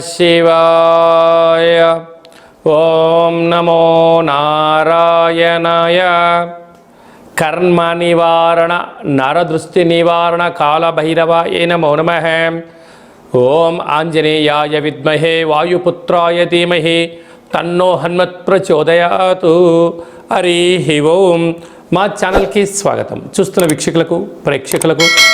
శివాయ ఓం నమో నారాయణాయ కర్మ నివారణ నరదృష్టి నివారణ కాళభైరవాయ నమో నమ ఓం ఆంజనేయాయ విద్మహే వాయుపుత్రాయ ధీమహి తన్నో హన్మత్ ప్రచోదయాతు హరి ఓం మా ఛానల్కి స్వాగతం. చూస్తున్న వీక్షకులకు ప్రేక్షకులకు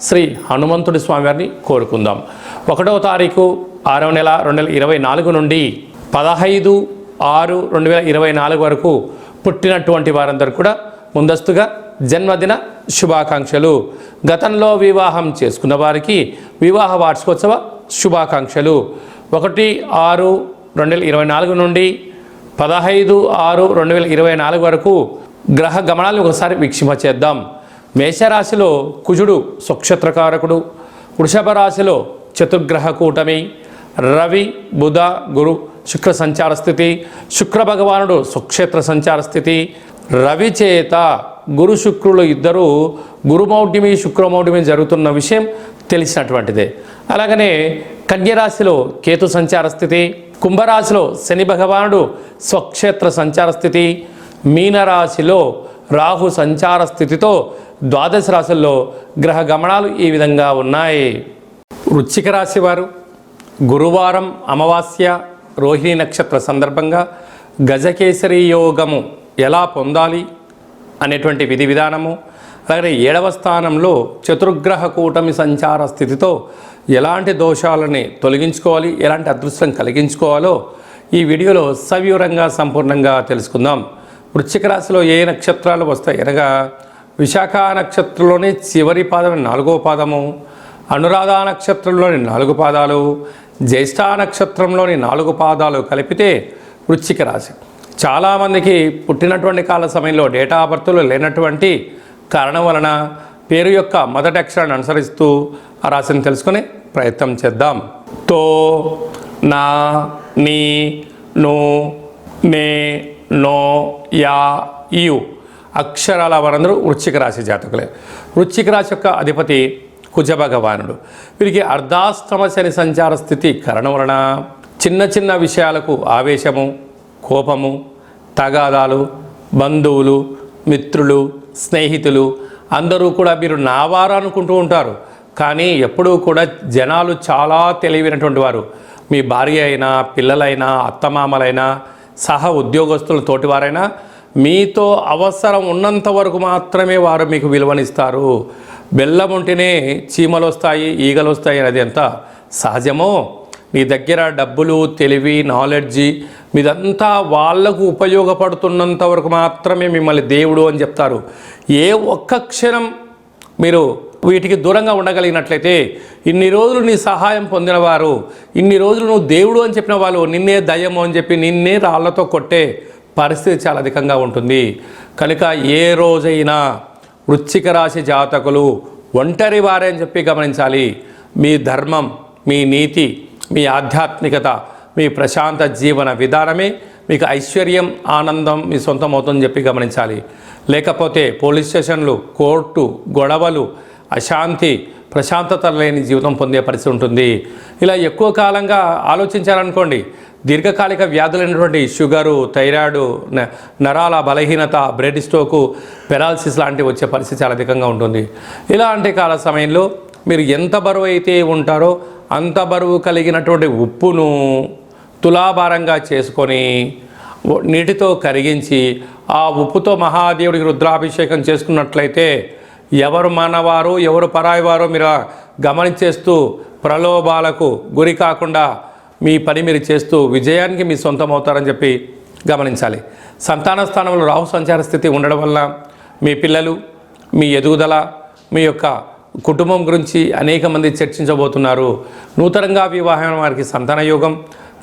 శ్రీ హనుమంతుడి స్వామివారిని కోరుకుందాం. ఒకటవ తారీఖు ఆరవ నెల రెండు వేల ఇరవై నాలుగు నుండి పదహైదు ఆరు రెండు వేల ఇరవై నాలుగు వరకు పుట్టినటువంటి వారందరూ కూడా ముందస్తుగా జన్మదిన శుభాకాంక్షలు. గతంలో వివాహం చేసుకున్న వారికి వివాహ వార్షికోత్సవ శుభాకాంక్షలు. ఒకటి ఆరు రెండు వేల ఇరవై నాలుగు నుండి పదహైదు ఆరు రెండు వేల ఇరవై నాలుగు వరకు గ్రహ గమనాలను ఒకసారి వీక్షింపచేద్దాం. మేషరాశిలో కుజుడు సుక్షత్రకారకుడు వృషభ రాశిలో చతుర్గ్రహ కూటమి రవి బుధ గురు శుక్ర సంచార స్థితి శుక్ర భగవానుడు సుక్షేత్ర సంచార స్థితి రవి చేత గురు శుక్రులు ఇద్దరు గురుమౌఢ్యమి శుక్రమౌఢ్యమి జరుగుతున్న విషయం తెలిసినటువంటిదే. అలాగనే కన్యరాశిలో కేతు సంచార స్థితి కుంభరాశిలో శని భగవానుడు స్వక్షేత్ర సంచార స్థితి మీనరాశిలో రాహు సంచార స్థితితో ద్వాదశ రాశుల్లో గ్రహ గమనాలు ఈ విధంగా ఉన్నాయి. వృశ్చిక రాశి వారు గురువారం అమావాస్య రోహిణి నక్షత్ర సందర్భంగా గజకేసరి యోగము ఎలా పొందాలి అనేటువంటి విధి విధానము అలాగే ఏడవ స్థానంలో చతుర్గ్రహ కూటమి సంచార స్థితితో ఎలాంటి దోషాలని తొలగించుకోవాలి ఎలాంటి అదృష్టం కలిగించుకోవాలో ఈ వీడియోలో సవివరంగా సంపూర్ణంగా తెలుసుకుందాం. వృశ్చిక రాశిలో ఏ నక్షత్రాలు వస్తాయి? అనగా విశాఖ నక్షత్రంలోని చివరి పాదం నాలుగో పాదము అనురాధ నక్షత్రంలోని నాలుగు పాదాలు జ్యేష్ఠ నక్షత్రంలోని నాలుగు పాదాలు కలిపితే వృశ్చిక రాశి. చాలామందికి పుట్టినటువంటి కాల సమయంలో డేటా ఆఫ్ లేనటువంటి కారణం వలన పేరు యొక్క మొదటి అక్షరాన్ని అనుసరిస్తూ ఆ రాశిని తెలుసుకునే ప్రయత్నం చేద్దాం. తో నా నీ ను నే నో యా యు అక్షరాల వారందరూ వృశ్చిక రాశి జాతకులే. వృశ్చిక రాశి యొక్క అధిపతి కుజ భగవానుడు. వీరికి అర్ధాస్తమ శని సంచార స్థితి కరణ వలన చిన్న చిన్న విషయాలకు ఆవేశము కోపము తగాదాలు బంధువులు మిత్రులు స్నేహితులు అందరూ కూడా మీరు నావారు అనుకుంటూ ఉంటారు. కానీ ఎప్పుడూ కూడా జనాలు చాలా తెలివైనటువంటి వారు. మీ భార్య అయినా పిల్లలైనా అత్తమామలైనా సహ ఉద్యోగస్తుల తోటివారైనా మీతో అవసరం ఉన్నంత వరకు మాత్రమే వారు మీకు విలువనిస్తారు. బెల్లం ఉంటేనే చీమలు వస్తాయి ఈగలు వస్తాయి అనేది ఎంత సహజమో? మీ దగ్గర డబ్బులు తెలివి నాలెడ్జి మీదంతా వాళ్ళకు ఉపయోగపడుతున్నంత వరకు మాత్రమే మిమ్మల్ని దేవుడు అని చెప్తారు. ఏ ఒక్క క్షణం మీరు వీటికి దూరంగా ఉండగలిగినట్లయితే ఇన్ని రోజులు నీ సహాయం పొందినవారు ఇన్ని రోజులు నువ్వు దేవుడు అని చెప్పిన వాళ్ళు నిన్నే దయ్యము అని చెప్పి నిన్నే రాళ్ళతో కొట్టే పరిస్థితి చాలా అధికంగా ఉంటుంది. కనుక ఏ రోజైనా వృశ్చిక రాశి జాతకులు ఒంటరి వారే అని చెప్పి గమనించాలి. మీ ధర్మం మీ నీతి మీ ఆధ్యాత్మికత మీ ప్రశాంత జీవన విధానమే మీకు ఐశ్వర్యం ఆనందం మీ సొంతం అవుతుందని చెప్పి గమనించాలి. లేకపోతే పోలీస్ స్టేషన్లు కోర్టు గొడవలు అశాంతి ప్రశాంతత లేని జీవితం పొందే పరిస్థితి ఉంటుంది. ఇలా ఎక్కువ కాలంగా ఆలోచించారనుకోండి దీర్ఘకాలిక వ్యాధులైనటువంటి షుగరు థైరాయిడ్ న- నరాల బలహీనత బ్రెడ్ స్టోకు పెరాలసిస్ లాంటివి వచ్చే పరిస్థితి చాలా అధికంగా ఉంటుంది. ఇలాంటి కాల సమయంలో మీరు ఎంత బరువు అయితే ఉంటారో అంత బరువు కలిగినటువంటి ఉప్పును తులాభారంగా చేసుకొని నీటితో కరిగించి ఆ ఉప్పుతో మహాదేవుడికి రుద్రాభిషేకం చేసుకున్నట్లయితే ఎవరు మనవారు ఎవరు పరాయివారో మీరు గమనించేస్తూ ప్రలోభాలకు గురి కాకుండా మీ పని మీరు చేస్తూ విజయానికి మీ సొంతం అవుతారని చెప్పి గమనించాలి. సంతాన స్థానంలో రాహు సంచార స్థితి ఉండడం వల్ల మీ పిల్లలు మీ ఎదుగుదల మీ యొక్క కుటుంబం గురించి అనేక మంది చర్చించబోతున్నారు. నూతనంగా వివాహం వారికి సంతాన యోగం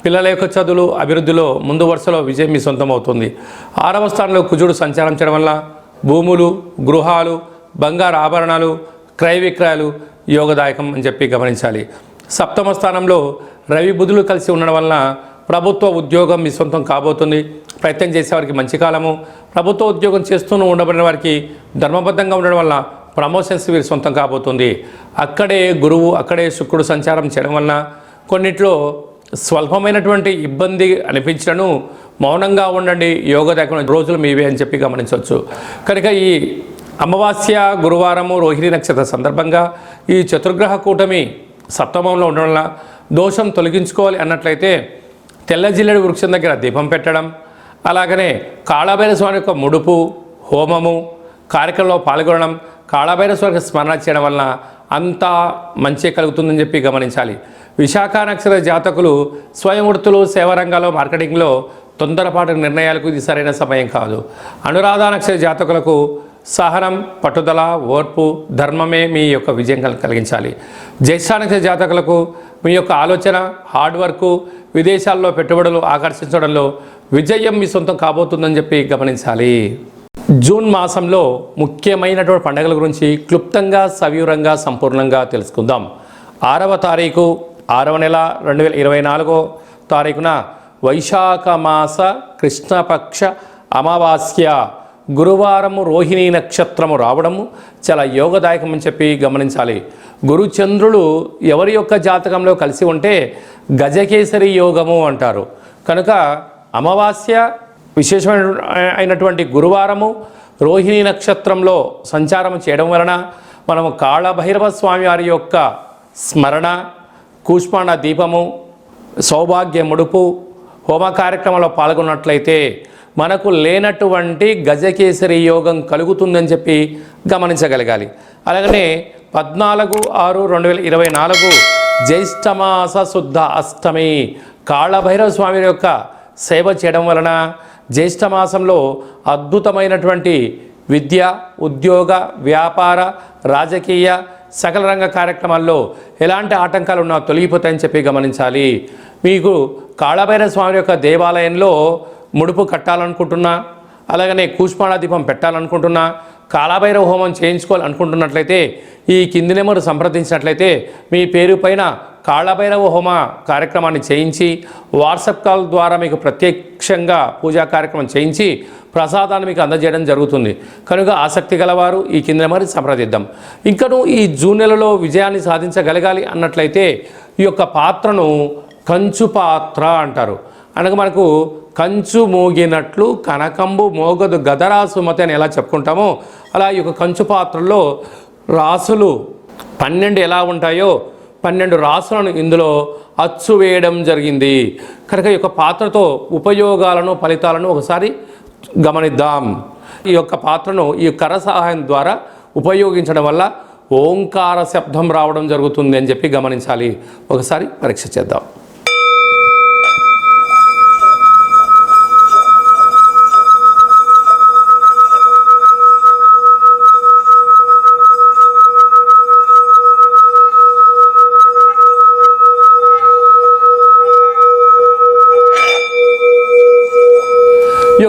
పిల్లల యొక్క చదువులు అభివృద్ధిలో ముందు వరుసలో విజయం మీ సొంతం అవుతుంది ఆరవ స్థానంలో కుజుడు సంచారం చేయడం వల్ల భూములు గృహాలు బంగారు ఆభరణాలు క్రయ విక్రయాలు యోగదాయకం అని చెప్పి గమనించాలి. సప్తమ స్థానంలో రవి బుధులు కలిసి ఉండడం వలన ప్రభుత్వ ఉద్యోగం మీ సొంతం కాబోతుంది. ప్రయత్నం చేసేవారికి మంచి కాలము. ప్రభుత్వ ఉద్యోగం చేస్తూనే ఉండబడిన వారికి ధర్మబద్ధంగా ఉండడం వల్ల ప్రమోషన్స్ వీరి సొంతం కాబోతుంది. అక్కడే గురువు అక్కడే శుక్రుడు సంచారం చేయడం వలన కొన్నిట్లో స్వల్పమైనటువంటి ఇబ్బంది అనిపించడను మౌనంగా ఉండండి. యోగదాయకమైన రోజులు మీవే అని చెప్పి గమనించవచ్చు. కనుక ఈ అమావాస్య గురువారము రోహిణి నక్షత్ర సందర్భంగా ఈ చతుర్గ్రహ కూటమి సప్తమంలో ఉండడం వల్ల దోషం తొలగించుకోవాలి అన్నట్లయితే తెల్ల జిల్లెడు వృక్షం దగ్గర దీపం పెట్టడం అలాగనే కాళభైర స్వామి యొక్క ముడుపు హోమము కార్యక్రమంలో పాల్గొనడం కాళభైర స్వామికి స్మరణ చేయడం వలన అంతా మంచి కలుగుతుందని చెప్పి గమనించాలి. విశాఖ నక్షత్ర జాతకులు స్వయం వృత్తులు సేవారంగాల్లో మార్కెటింగ్లో తొందరపాటు నిర్ణయాలకు ఇది సరైన సమయం కాదు. అనురాధ నక్షత్ర జాతకులకు సహనం పట్టుదల ఓర్పు ధర్మమే మీ యొక్క విజయం కలిగించాలి. జ్యేష్ఠానక్ష జాతకులకు మీ యొక్క ఆలోచన హార్డ్ వర్క్ విదేశాల్లో పెట్టుబడులు ఆకర్షించడంలో విజయం మీ సొంతం కాబోతుందని చెప్పి గమనించాలి. జూన్ మాసంలో ముఖ్యమైనటువంటి పండుగల గురించి క్లుప్తంగా సవివరంగా సంపూర్ణంగా తెలుసుకుందాం. ఆరవ తారీఖు ఆరవ నెల రెండు వేల ఇరవై నాలుగో తారీఖున వైశాఖ మాస కృష్ణపక్ష అమావాస్య. గురువారము రోహిణీ నక్షత్రము రావడము చాలా యోగదాయకం అని చెప్పి గమనించాలి. గురుచంద్రులు ఎవరి యొక్క జాతకంలో కలిసి ఉంటే గజకేసరి యోగము అంటారు. కనుక అమావాస్య విశేషమైన అయినటువంటి గురువారము రోహిణి నక్షత్రంలో సంచారం చేయడం వలన మనము కాళభైరవ స్వామి వారి యొక్క స్మరణ కూష్మాణ దీపము సౌభాగ్య ముడుపు హోమ కార్యక్రమంలో పాల్గొన్నట్లయితే మనకు లేనటువంటి గజకేసరి యోగం కలుగుతుందని చెప్పి గమనించగలగాలి. అలాగనే పద్నాలుగు ఆరు రెండు వేల ఇరవై నాలుగు జ్యేష్ఠమాస శుద్ధ అష్టమి కాళభైరవ స్వామి యొక్క సేవ చేయడం వలన జ్యేష్ఠమాసంలో అద్భుతమైనటువంటి విద్య ఉద్యోగ వ్యాపార రాజకీయ సకల రంగ కార్యక్రమాల్లో ఎలాంటి ఆటంకాలు ఉన్నా తొలగిపోతాయని చెప్పి గమనించాలి. మీకు కాళభైరవ స్వామి యొక్క దేవాలయంలో ముడుపు కట్టాలనుకుంటున్నా అలాగనే కూష్మాణ దీపం పెట్టాలనుకుంటున్నా కాలాభైరవ హోమం చేయించుకోవాలనుకుంటున్నట్లయితే ఈ కింది నెంబరు సంప్రదించినట్లయితే మీ పేరు పైన కాళభైరవ హోమ కార్యక్రమాన్ని చేయించి వాట్సాప్ కాల్ ద్వారా మీకు ప్రత్యక్షంగా పూజా కార్యక్రమం చేయించి ప్రసాదాన్ని మీకు అందజేయడం జరుగుతుంది. కనుక ఆసక్తి గలవారు ఈ కింద నెంబర్ సంప్రదిద్దాం. ఇంకను ఈ జూన్ నెలలో విజయాన్ని సాధించగలగాలి అన్నట్లయితే ఈ యొక్క పాత్రను కంచు పాత్ర అంటారు. అనగా మనకు కంచు మోగినట్లు కనకంబు మోగదు గదరాసుమతి అని ఎలా చెప్పుకుంటామో అలా ఈ యొక్క కంచు పాత్రలో రాసులు పన్నెండు ఎలా ఉంటాయో పన్నెండు రాసులను ఇందులో అచ్చు వేయడం జరిగింది. కనుక ఈ యొక్క పాత్రతో ఉపయోగాలను ఫలితాలను ఒకసారి గమనిద్దాం. ఈ యొక్క పాత్రను ఈ కర సహాయం ద్వారా ఉపయోగించడం వల్ల ఓంకార శబ్దం రావడం జరుగుతుంది అని చెప్పి గమనించాలి. ఒకసారి పరీక్ష చేద్దాం.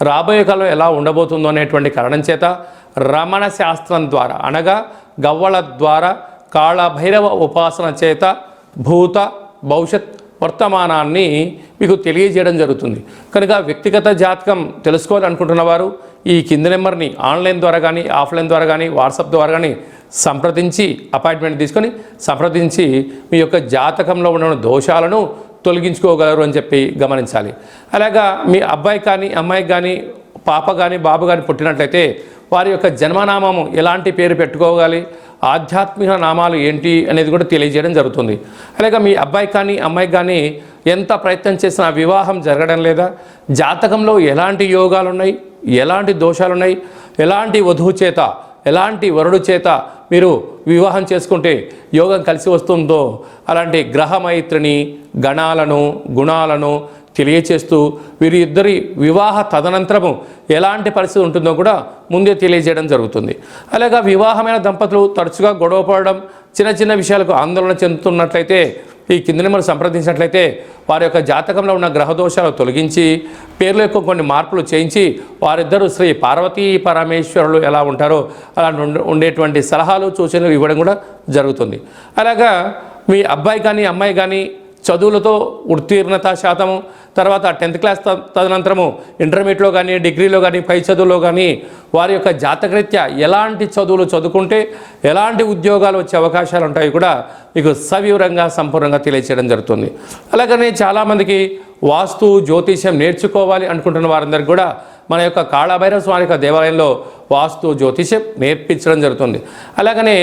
రాబోయే కాలం ఎలా ఉండబోతుందో అనేటువంటి కారణం చేత రమణ శాస్త్రం ద్వారా అనగా గవ్వల ద్వారా కాళభైరవ ఉపాసన చేత భూత భవిష్యత్ వర్తమానాన్ని మీకు తెలియజేయడం జరుగుతుంది. కనుక వ్యక్తిగత జాతకం తెలుసుకోవాలనుకుంటున్న వారు ఈ కింది నెంబర్ని ఆన్లైన్ ద్వారా కానీ ఆఫ్లైన్ ద్వారా కానీ వాట్సాప్ ద్వారా కానీ సంప్రదించి అపాయింట్మెంట్ తీసుకొని సంప్రదించి మీ యొక్క జాతకంలో ఉన్న దోషాలను తొలగించుకోగలరు అని చెప్పి గమనించాలి. అలాగా మీ అబ్బాయి కానీ అమ్మాయికి కానీ పాప కానీ బాబు కానీ పుట్టినట్లయితే వారి యొక్క జన్మనామము ఎలాంటి పేరు పెట్టుకోవాలి ఆధ్యాత్మిక నామాలు ఏంటి అనేది కూడా తెలియజేయడం జరుగుతుంది. అలాగే మీ అబ్బాయి కానీ అమ్మాయి కానీ ఎంత ప్రయత్నం చేసినా వివాహం జరగడం లేదా జాతకంలో ఎలాంటి యోగాలు ఉన్నాయి ఎలాంటి దోషాలు ఉన్నాయి ఎలాంటి వధువు చేత ఎలాంటి వరుడు చేత మీరు వివాహం చేసుకుంటే యోగం కలిసి వస్తుందో అలాంటి గ్రహమైత్రిని గణాలను గుణాలను తెలియచేస్తూ వీరిద్దరి వివాహ తదనంతరము ఎలాంటి పరిస్థితి ఉంటుందో కూడా ముందే తెలియజేయడం జరుగుతుంది. అలాగే వివాహమైన దంపతులు తరచుగా గొడవ పడడం చిన్న చిన్న విషయాలకు ఆందోళన చెందుతున్నట్లయితే ఈ కింద నెంబర్ సంప్రదించినట్లయితే వారి యొక్క జాతకంలో ఉన్న గ్రహదోషాలు తొలగించి పేర్లు యొక్క కొన్ని మార్పులు చేయించి వారిద్దరూ శ్రీ పార్వతీ పరమేశ్వరులు ఎలా ఉంటారో అలా ఉండేటువంటి సలహాలు సూచనలు ఇవ్వడం కూడా జరుగుతుంది. అలాగా మీ అబ్బాయి కానీ అమ్మాయి కానీ చదువులతో ఉత్తీర్ణత శాతము. తర్వాత టెన్త్ క్లాస్ తదనంతరము ఇంటర్మీడియట్లో కానీ డిగ్రీలో కానీ పై చదువులో కానీ వారి యొక్క జాతకరీత్యా ఎలాంటి చదువులు చదువుకుంటే ఎలాంటి ఉద్యోగాలు వచ్చే అవకాశాలు ఉంటాయి కూడా మీకు సవివరంగా సంపూర్ణంగా తెలియచేయడం జరుగుతుంది. అలాగనే చాలామందికి వాస్తు జ్యోతిష్యం నేర్చుకోవాలి అనుకుంటున్న వారందరికీ కూడా మన యొక్క కాళభైరవ స్వామి యొక్క దేవాలయంలో వాస్తు జ్యోతిష్యం నేర్పించడం జరుగుతుంది. అలాగనే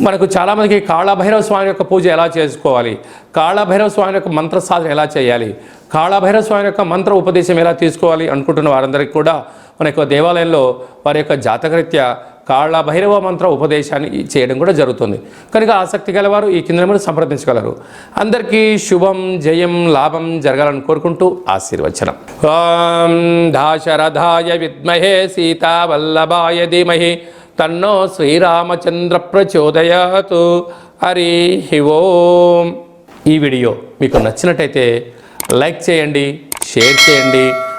మనకు చాలామందికి కాళభైరవ స్వామి యొక్క పూజ ఎలా చేసుకోవాలి? కాళభైరవ స్వామి యొక్క మంత్ర సాధన ఎలా చేయాలి? కాళభైరవ స్వామి యొక్క మంత్ర ఉపదేశం ఎలా తీసుకోవాలి? అనుకుంటున్న వారందరికీ కూడా మన యొక్క దేవాలయంలో వారి యొక్క జాతకరీత్యా కాళ్ళ భైరవ మంత్ర ఉపదేశాన్ని చేయడం కూడా జరుగుతుంది. కనుక ఆసక్తి గలవారు ఈ కింద నెంబర్ సంప్రదించగలరు. అందరికీ శుభం జయం లాభం జరగాలని కోరుకుంటూ ఆశీర్వచనం. ఓం దాశరథాయ విద్మహే సీతావల్లభాయ ధీమహి. తన్నో శ్రీరామచంద్ర ప్రచోదయాతు. హరి ఓం. ఈ వీడియో మీకు నచ్చినట్టయితే లైక్ చేయండి షేర్ చేయండి.